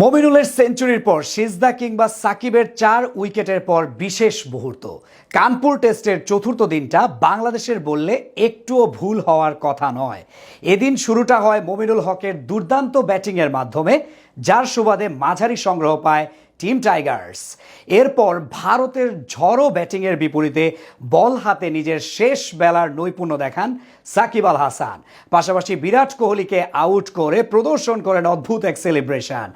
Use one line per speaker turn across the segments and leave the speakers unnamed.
মমিনুলের সেঞ্চুরির পর সিজদা কিংবা সাকিবের চার উইকেটের পর বিশেষ মুহূর্ত। কানপুর টেস্টের চতুর্থ দিনটা বাংলাদেশের বললে একটুও ভুল হওয়ার কথা নয়। এদিন শুরুটা হয় মমিনুল হকের দুর্দান্ত ব্যাটিংয়ের মাধ্যমে, যার সুবাদে মাঝারি সংগ্রহ পায় টিম টাইগার্স এরপর ভারতের ঝড়ো ব্যাটিংয়ের বিপরীতে বল হাতে নিজের শেষ বেলার নৈপুণ্য দেখান সাকিব আল হাসান। পাশাপাশি বিরাট কোহলিকে আউট করে প্রদর্শন করেন অদ্ভুত এক সেলিব্রেশন।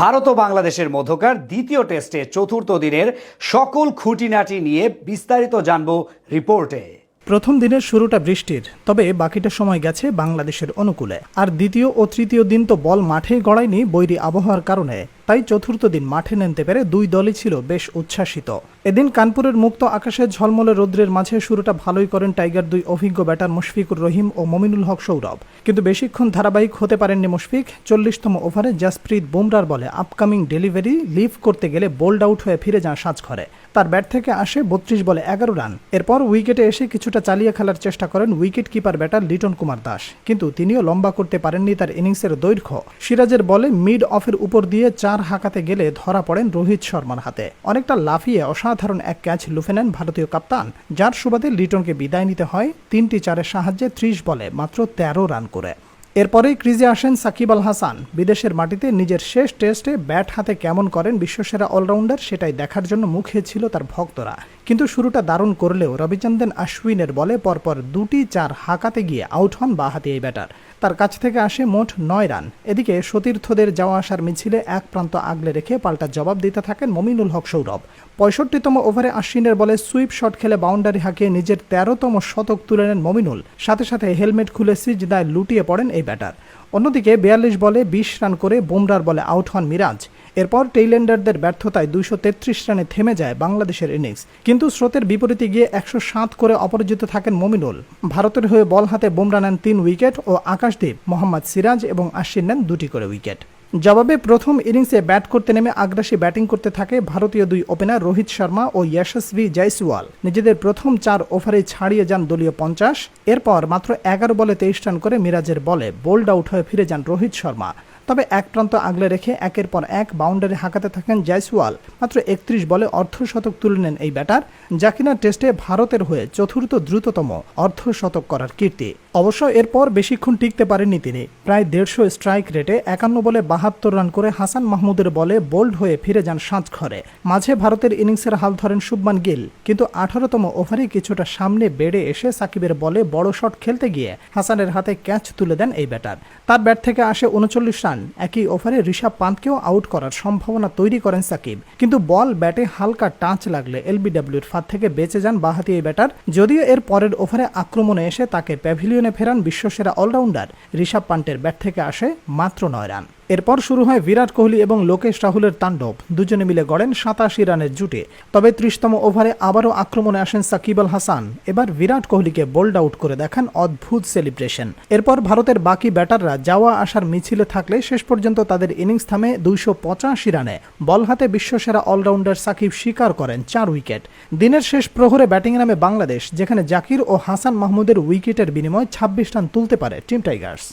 ভারত ও বাংলাদেশের মধ্যকার দ্বিতীয় টেস্টে চতুর্থ দিনের সকল খুঁটিনাটি নিয়ে বিস্তারিত জানব রিপোর্টে।
প্রথম দিনের শুরুটা বৃষ্টির, তবে বাকিটা সময় গেছে বাংলাদেশের অনুকূলে। আর দ্বিতীয় ও তৃতীয় দিন তো বল মাঠেই গড়ায়নি বৈরী আবহাওয়ার কারণে। তাই চতুর্থ দিন মাঠে নামতে পেরে দুই দলই ছিল বেশ উচ্ছ্বাসিত। এদিন কানপুরের মুক্ত আকাশে ঝলমলে রৌদ্রের মাঝে শুরুটা ভালোই করেন টাইগার দুই অভিজ্ঞ ব্যাটার মুশফিকুর রহিম ও মমিনুল হক সৌরভ। কিন্তু বেশিক্ষণ ধারাবাহিক হতে পারেননি মুশফিক। চল্লিশতম ওভারে জাসপ্রীত বুমরার বলে আপকামিং ডেলিভারি লিভ করতে গেলে বোল্ড আউট হয়ে ফিরে যান সাজঘরে। তার ব্যাট থেকে আসে বত্রিশ বলে এগারো রান। এরপর উইকেটে এসে কিছুটা চালিয়ে খেলার চেষ্টা করেন wicket keeper batter Litton Kumar Das. কিন্তু তিনিও লম্বা করতে পারেননি তার ইনিংসের দৈর্ঘ্য। সিরাজের বলে মিড অফের উপর দিয়ে চার হাঁকাতে গেলে ধরা পড়েন রোহিত শর্মার হাতে। অনেকটা লাফিয়ে অসাধারণ এক ক্যাচ লুফে নেন ভারতীয় কাপ্তান। যার সুবাদে লিটনকে বিদায় নিতে হয় তিনটি চারের সাহায্যে ত্রিশ বলে মাত্র তেরো রান করে। এরপরেই ক্রিজে আসেন সাকিব আল হাসান। বিদেশের মাটিতে নিজের শেষ টেস্টে ব্যাট হাতে কেমন করেন বিশ্বসেরা অলরাউন্ডার সেটাই দেখার জন্য মুখে ছিল তার ভক্তরা। কিন্তু শুরুটা দারুণ করলেও রবিচন্দ্রন আশ্বিনের বলে পরপর দুটি চার হাঁকাতে গিয়ে আউট হন বাহাতি এই ব্যাটার। তার কাছ থেকে আসে মোট নয় রান। এদিকে সতীর্থদের যাওয়া আসার মিছিলে এক প্রান্ত আগলে রেখে পাল্টা জবাব দিতে থাকেন মমিনুল হক সৌরভ। পঁয়ষট্টিতম ওভারে আশ্বিনের বলে সুইপ শট খেলে বাউন্ডারি হাঁকিয়ে নিজের তেরোতম শতক তুলে নেন মমিনুল। সাথে সাথে হেলমেট খুলে সিজদায় লুটিয়ে পড়েন এই ব্যাটার। অন্যদিকে বিয়াল্লিশ বলে বিশ রান করে বুমরার বলে আউট হন মিরাজ। এরপর টেইলেন্ডারদের ব্যর্থতায় দুইশো তেত্রিশ রানে থেমে যায় বাংলাদেশের ইনিংস। কিন্তু স্রোতের বিপরীতে গিয়ে একশো সাত করে অপরাজিত থাকেন মমিনুল। ভারতের হয়ে বল হাতে বুমরা নেন তিন উইকেট ও আকাশদীপ, মোহাম্মদ সিরাজ এবং আশ্বিন নেন দুটি করে উইকেট। জবাবে প্রথম ইনিংসে ব্যাট করতে নেমে আগ্রাসী ব্যাটিং করতে থাকে ভারতীয় দুই ওপেনার রোহিত শর্মা ও ইয়শস্বী জয়সওয়াল। নিজেদের প্রথম চার ওভারে ছাড়িয়ে যান দলীয় পঞ্চাশ। এরপর মাত্র এগারো বলে তেইশ রান করে মিরাজের বলে বোল্ড আউট হয়ে ফিরে যান রোহিত শর্মা। তবে এক প্রান্ত আগলে রেখে একের পর এক বাউন্ডারি হাঁকাতে থাকেন জয়সওয়াল। মাত্র একত্রিশ বলে অর্ধশতক তুলে নেন এই ব্যাটার, যা কিনা টেস্টে ভারতের হয়ে চতুর্থ দ্রুততম অর্ধশতক করার কীর্তি। অবশ্য এরপর বেশিক্ষণ টিকতে পারেননি তিনি। প্রায় দেড়শো স্ট্রাইক রেটে একান্ন বলে বাহাত্তর রান করে হাসান মাহমুদের বলে বোল্ড হয়ে ফিরে যান সাঁঝঘরে মাঝে ভারতের ইনিংসের হাল ধরেন শুভমান গিল, কিন্তু আঠারোতম ওভারে কিছুটা সামনে বেড়ে এসে সাকিবের বলে বড় শট খেলতে গিয়ে হাসানের হাতে ক্যাচ তুলে দেন এই ব্যাটার। তার ব্যাট থেকে আসে উনচল্লিশ রান। একই ওভারে ঋষভ পান্তকেও আউট করার সম্ভাবনা তৈরি করেন সাকিব। কিন্তু বল ব্যাটে হালকা টাচ লাগলে এলবিডব্লিউর ফাঁদ থেকে বেঁচে যান বাহাতি এই ব্যাটার। যদিও এর পরের ওভারে আক্রমণে এসে তাকে প্যাভিলিয়নে ফেরান বিশ্বসেরা অলরাউন্ডার। ঋষভ পান্টের ব্যাট থেকে আসে মাত্র নয় রান। এরপর শুরু হয় বিরাট কোহলি এবং লোকেশ রাহুলের তাণ্ডব। দুজনে মিলে গড়েন সাতাশি রানের জুটে। তবে ত্রিশতম ওভারে আবারও আক্রমণে আসেন সাকিব আল হাসান। এবার বিরাট কোহলিকে বোল্ড আউট করে দেখান অদ্ভুত সেলিব্রেশন। এরপর ভারতের বাকি ব্যাটাররা যাওয়া আসার মিছিলে থাকলে শেষ পর্যন্ত তাদের ইনিংস থামে দুইশো পঁচাশি রানে। বল হাতে বিশ্বসেরা অলরাউন্ডার সাকিব স্বীকার করেন চার উইকেট। দিনের শেষ প্রহরে ব্যাটিং নামে বাংলাদেশ, যেখানে জাকির ও হাসান মাহমুদের উইকেটের বিনিময়ে ছাব্বিশ রান তুলতে পারে টিম টাইগার্স।